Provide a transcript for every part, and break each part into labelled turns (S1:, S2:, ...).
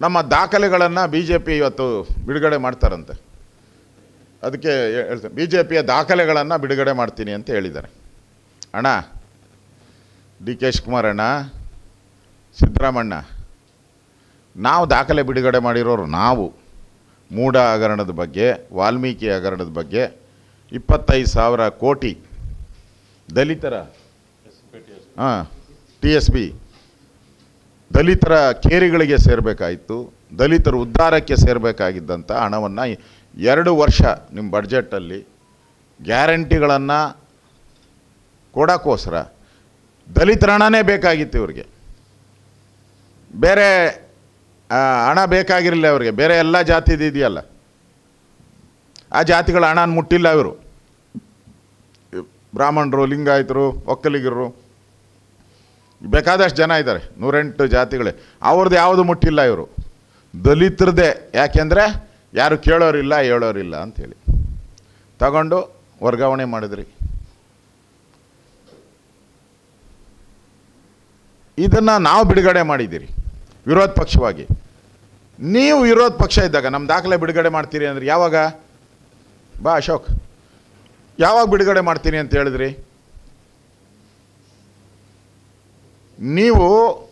S1: ನಮ್ಮ ದಾಖಲೆಗಳನ್ನು B J P ಇವತ್ತು ಬಿಡುಗಡೆ ಮಾಡ್ತಾರಂತೆ. ಅದಕ್ಕೆ ಹೇಳ್ತಾರೆ ಬಿ ಜೆ ಪಿಯ ದಾಖಲೆಗಳನ್ನು ಬಿಡುಗಡೆ ಮಾಡ್ತೀನಿ ಅಂತ ಹೇಳಿದ್ದಾರೆ. ಅಣ್ಣ ಡಿ ಕೆ ಅಣ್ಣ ಸಿದ್ದರಾಮಣ್ಣ ನಾವು ದಾಖಲೆ ಬಿಡುಗಡೆ ಮಾಡಿರೋರು ನಾವು. ಮೂಢ ಹಗರಣದ ಬಗ್ಗೆ ವಾಲ್ಮೀಕಿ ಹಗರಣದ ಬಗ್ಗೆ ಇಪ್ಪತ್ತೈದು ಸಾವಿರ ಕೋಟಿ ದಲಿತರ ಹಾಂ ಟಿ ಎಸ್ ಬಿ ದಲಿತರ ಕೇರಿಗಳಿಗೆ ಸೇರಬೇಕಾಯಿತು, ದಲಿತರ ಉದ್ಧಾರಕ್ಕೆ ಸೇರಬೇಕಾಗಿದ್ದಂಥ ಹಣವನ್ನು ಎರಡು ವರ್ಷ ನಿಮ್ಮ ಬಡ್ಜೆಟಲ್ಲಿ ಗ್ಯಾರಂಟಿಗಳನ್ನು ಕೊಡೋಕ್ಕೋಸ್ಕರ ದಲಿತರ ಹಣನೇ ಬೇಕಾಗಿತ್ತು ಇವ್ರಿಗೆ. ಬೇರೆ ಹಣ ಬೇಕಾಗಿರಲಿಲ್ಲ ಅವ್ರಿಗೆ ಬೇರೆ ಎಲ್ಲ ಜಾತಿದು ಇದೆಯಲ್ಲ. ಆ ಜಾತಿಗಳ ಹಣನ ಮುಟ್ಟಿಲ್ಲ ಇವರು. ಬ್ರಾಹ್ಮಣರು, ಲಿಂಗಾಯತರು, ಒಕ್ಕಲಿಗರು ಬೇಕಾದಷ್ಟು ಜನ ಇದ್ದಾರೆ, ನೂರೆಂಟು ಜಾತಿಗಳೇ. ಅವ್ರದ್ದು ಯಾವುದು ಮುಟ್ಟಿಲ್ಲ ಇವರು. ದಲಿತರದೇ. ಯಾಕೆಂದರೆ ಯಾರು ಕೇಳೋರಿಲ್ಲ, ಹೇಳೋರಿಲ್ಲ ಅಂಥೇಳಿ ತಗೊಂಡು ವರ್ಗಾವಣೆ ಮಾಡಿದ್ರಿ. ಇದನ್ನು ನಾವು ಬಿಡುಗಡೆ ಮಾಡಿದ್ದೀರಿ, ವಿರೋಧ ಪಕ್ಷವಾಗಿ. ನೀವು ವಿರೋಧ ಪಕ್ಷ ಇದ್ದಾಗ ನಮ್ಮ ದಾಖಲೆ ಬಿಡುಗಡೆ ಮಾಡ್ತೀರಿ ಅಂದ್ರೆ ಯಾವಾಗ? ಬಾ ಅಶೋಕ್, ಯಾವಾಗ ಬಿಡುಗಡೆ ಮಾಡ್ತೀನಿ ಅಂತ ಹೇಳಿದ್ರಿ? ನೀವು,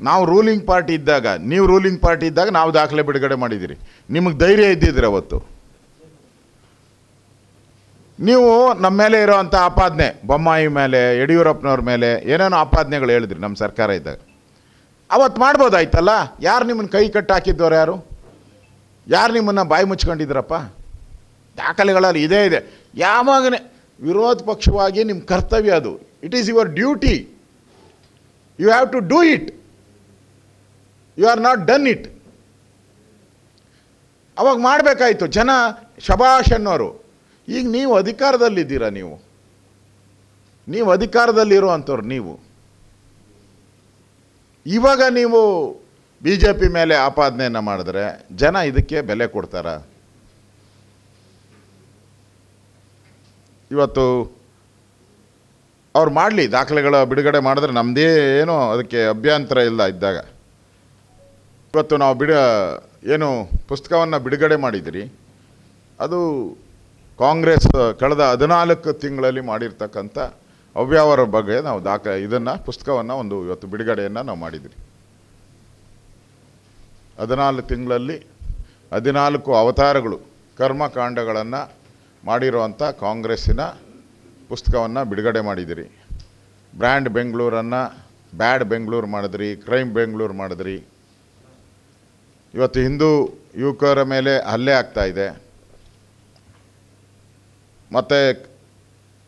S1: ನಾವು ರೂಲಿಂಗ್ ಪಾರ್ಟಿ ಇದ್ದಾಗ, ನೀವು ರೂಲಿಂಗ್ ಪಾರ್ಟಿ ಇದ್ದಾಗ ನಾವು ದಾಖಲೆ ಬಿಡುಗಡೆ ಮಾಡಿದ್ದೀರಿ. ನಿಮಗೆ ಧೈರ್ಯ ಇದ್ದಿದ್ರೆ ಅವತ್ತು. ನೀವು ನಮ್ಮ ಮೇಲೆ ಇರೋವಂಥ ಆಪಾದನೆ, ಬೊಮ್ಮಾಯಿ ಮೇಲೆ, ಯಡಿಯೂರಪ್ಪನವ್ರ ಮೇಲೆ, ಏನೇನೋ ಆಪಾದನೆಗಳು ಹೇಳಿದ್ರಿ ನಮ್ಮ ಸರ್ಕಾರ ಇದ್ದಾಗ. ಅವತ್ತು ಮಾಡ್ಬೋದಾಯ್ತಲ್ಲ? ಯಾರು ನಿಮ್ಮನ್ನು ಕೈ ಕಟ್ಟಾಕಿದ್ದವ್ರು ಯಾರು? ಯಾರು ನಿಮ್ಮನ್ನು ಬಾಯಿ ಮುಚ್ಕೊಂಡಿದ್ರಪ್ಪ? ದಾಖಲೆಗಳಲ್ಲಿ ಇದೇ ಇದೆ. ಯಾವಾಗನೇ ವಿರೋಧ ಪಕ್ಷವಾಗಿ ನಿಮ್ಮ ಕರ್ತವ್ಯ ಅದು. It is your duty you have to do it you are not done it ಅವಾಗ ಮಾಡಬೇಕಾಯ್ತು, ಜನ ಶಬಾಷ್ ಅನ್ನೋರು. ಈಗ ನೀವು ಅಧಿಕಾರದಲ್ಲಿದ್ದೀರಾ ನೀವು? ನೀವು ಅಧಿಕಾರದಲ್ಲಿರುವಂಥವ್ರು ನೀವು. ಇವಾಗ ನೀವು ಬಿ ಜೆ ಪಿ ಮೇಲೆ ಆಪಾದನೆಯನ್ನು ಮಾಡಿದ್ರೆ ಜನ ಇದಕ್ಕೆ ಬೆಲೆ ಕೊಡ್ತಾರ? ಇವತ್ತು ಅವ್ರು ಮಾಡಲಿ, ದಾಖಲೆಗಳ ಬಿಡುಗಡೆ ಮಾಡಿದ್ರೆ ನಮ್ಮದೇ ಏನೋ ಅದಕ್ಕೆ ಅಭ್ಯಂತರ ಇಲ್ಲ ಇದ್ದಾಗ. ಇವತ್ತು ನಾವು ಬಿಡ, ಏನು ಪುಸ್ತಕವನ್ನು ಬಿಡುಗಡೆ ಮಾಡಿದಿರಿ. ಅದು ಕಾಂಗ್ರೆಸ್ ಕಳೆದ ಹದಿನಾಲ್ಕು ತಿಂಗಳಲ್ಲಿ ಮಾಡಿರ್ತಕ್ಕಂಥ ಅವ್ಯವಹಾರ ಬಗ್ಗೆ ನಾವು ದಾಖ ಇದನ್ನು, ಪುಸ್ತಕವನ್ನು ಒಂದು ಇವತ್ತು ಬಿಡುಗಡೆಯನ್ನು ನಾವು ಮಾಡಿದಿರಿ. ಹದಿನಾಲ್ಕು ತಿಂಗಳಲ್ಲಿ ಹದಿನಾಲ್ಕು ಅವತಾರಗಳು, ಕರ್ಮಕಾಂಡಗಳನ್ನು ಮಾಡಿರುವಂಥ ಕಾಂಗ್ರೆಸ್ಸಿನ ಪುಸ್ತಕವನ್ನು ಬಿಡುಗಡೆ ಮಾಡಿದಿರಿ. ಬ್ರ್ಯಾಂಡ್ ಬೆಂಗಳೂರನ್ನು ಬ್ಯಾಡ್ ಬೆಂಗಳೂರು ಮಾಡಿದ್ರಿ, ಕ್ರೈಮ್ ಬೆಂಗಳೂರು ಮಾಡಿದ್ರಿ. ಇವತ್ತು ಹಿಂದೂ ಯುವಕರ ಮೇಲೆ ಹಲ್ಲೆ ಆಗ್ತಾ ಇದೆ. ಮತ್ತು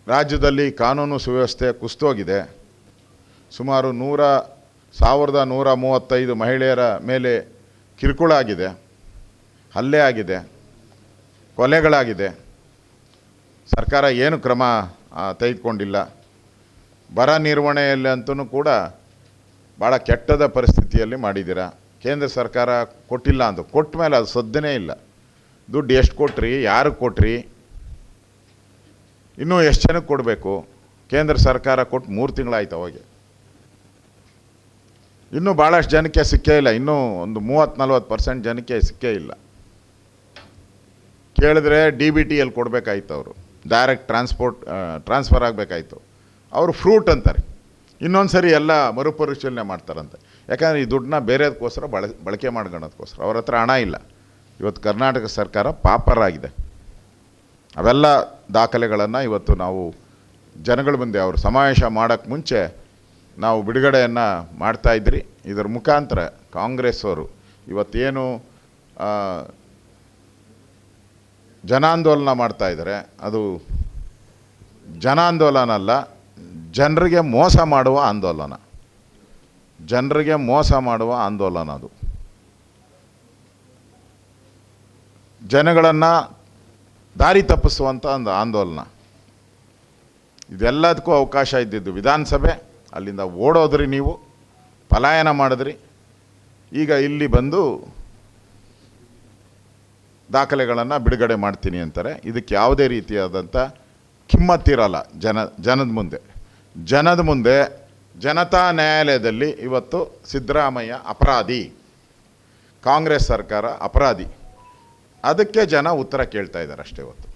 S1: ರಾಜ್ಯದಲ್ಲಿ ಕಾನೂನು ಸುವ್ಯವಸ್ಥೆ ಕುಸ್ತೋಗಿದೆ ಸುಮಾರು ನೂರ, ಸಾವಿರದ ನೂರ ಮೂವತ್ತೈದು ಮಹಿಳೆಯರ ಮೇಲೆ ಕಿರುಕುಳ ಆಗಿದೆ. ಹಲ್ಲೆ ಆಗಿದೆ. ಕೊಲೆಗಳಾಗಿದೆ. ಸರ್ಕಾರ ಏನು ಕ್ರಮ ತೆಗೆದುಕೊಂಡಿಲ್ಲ. ಬರ ನಿರ್ವಹಣೆಯಲ್ಲಿ ಅಂತೂ ಕೂಡ ಭಾಳ ಕೆಟ್ಟದ ಪರಿಸ್ಥಿತಿಯಲ್ಲಿ ಮಾಡಿದ್ದೀರಾ? ಕೇಂದ್ರ ಸರ್ಕಾರ ಕೊಟ್ಟಿಲ್ಲ ಅಂತ ಕೊಟ್ಟ ಮೇಲೆ ಅದು ಸದ್ದನೇ ಇಲ್ಲ. ದುಡ್ಡು ಎಷ್ಟು ಕೊಟ್ರಿ? ಯಾರಿಗೆ ಕೊಟ್ರಿ? ಇನ್ನೂ ಎಷ್ಟು ಜನಕ್ಕೆ ಕೊಡಬೇಕು? ಕೇಂದ್ರ ಸರ್ಕಾರ ಕೊಟ್ಟು ಮೂರು ತಿಂಗಳಾಯ್ತು ಅವಾಗೆ. ಇನ್ನೂ ಭಾಳಷ್ಟು ಜನಕ್ಕೆ ಸಿಕ್ಕೇ ಇಲ್ಲ. ಇನ್ನೂ ಒಂದು ಮೂವತ್ತು, ನಲ್ವತ್ತು ಪರ್ಸೆಂಟ್ ಜನಕ್ಕೆ ಸಿಕ್ಕೇ ಇಲ್ಲ. ಕೇಳಿದ್ರೆ ಡಿ ಬಿ ಟಿಯಲ್ಲಿ ಕೊಡಬೇಕಾಯ್ತು ಅವರು. ಡೈರೆಕ್ಟ್ ಟ್ರಾನ್ಸ್ಪೋರ್ಟ್ ಟ್ರಾನ್ಸ್ಫರ್ ಆಗಬೇಕಾಯ್ತು. ಅವರು ಫ್ರೂಟ್ ಅಂತಾರೆ. ಇನ್ನೊಂದು ಸರಿ ಎಲ್ಲ ಮರುಪರಿಶೀಲನೆ ಮಾಡ್ತಾರಂತೆ. ಯಾಕಂದರೆ ಈ ದುಡ್ಡನ್ನ ಬೇರೆದಕ್ಕೋಸ್ಕರ ಬಳ, ಬಳಕೆ ಮಾಡ್ಕೊಳ್ಳೋದಕ್ಕೋಸ್ಕರ. ಅವ್ರ ಹತ್ರ ಹಣ ಇಲ್ಲ. ಇವತ್ತು ಕರ್ನಾಟಕ ಸರ್ಕಾರ ಪಾಪರಾಗಿದೆ. ಅವೆಲ್ಲ ದಾಖಲೆಗಳನ್ನು ಇವತ್ತು ನಾವು ಜನಗಳ ಮುಂದೆ ಅವರು ಸಮಾವೇಶ ಮಾಡೋಕ್ಕೆ ಮುಂಚೆ ನಾವು ಬಿಡುಗಡೆಯನ್ನು ಮಾಡ್ತಾಯಿದ್ರಿ ಇದರ. ಮುಖಾಂತರ ಕಾಂಗ್ರೆಸ್ ಅವರು ಇವತ್ತೇನು ಜನಾಂದೋಲನ ಮಾಡ್ತಾ ಇದ್ದಾರೆ. ಅದು ಜನಾಂದೋಲನ ಅಲ್ಲ, ಜನರಿಗೆ ಮೋಸ ಮಾಡುವ ಆಂದೋಲನ. ಜನರಿಗೆ ಮೋಸ ಮಾಡುವ ಆಂದೋಲನ ಅದು. ಜನಗಳನ್ನು ದಾರಿ ತಪ್ಪಿಸುವಂಥ ಒಂದು ಆಂದೋಲನ. ಇದೆಲ್ಲದಕ್ಕೂ ಅವಕಾಶ ಇದ್ದಿದ್ದು ವಿಧಾನಸಭೆ, ಅಲ್ಲಿಂದ ಓಡೋದ್ರಿ ನೀವು, ಪಲಾಯನ ಮಾಡಿದ್ರಿ. ಈಗ ಇಲ್ಲಿ ಬಂದು ದಾಖಲೆಗಳನ್ನು ಬಿಡುಗಡೆ ಮಾಡ್ತೀನಿ ಅಂತಾರೆ. ಇದಕ್ಕೆ ಯಾವುದೇ ರೀತಿಯಾದಂಥ ಕಿಮ್ಮತ್ತಿರಲ್ಲ ಜನ, ಜನದ ಮುಂದೆ. ಜನದ ಮುಂದೆ ಜನತಾ ನ್ಯಾಯಾಲಯದಲ್ಲಿ ಇವತ್ತು ಸಿದ್ದರಾಮಯ್ಯ ಅಪರಾಧಿ. ಕಾಂಗ್ರೆಸ್ ಸರ್ಕಾರ ಅಪರಾಧಿ. ಅದಕ್ಕೆ ಜನ ಉತ್ತರ ಕೇಳ್ತಾ ಇದ್ದಾರೆ ಅಷ್ಟೇ ಹೊತ್ತು.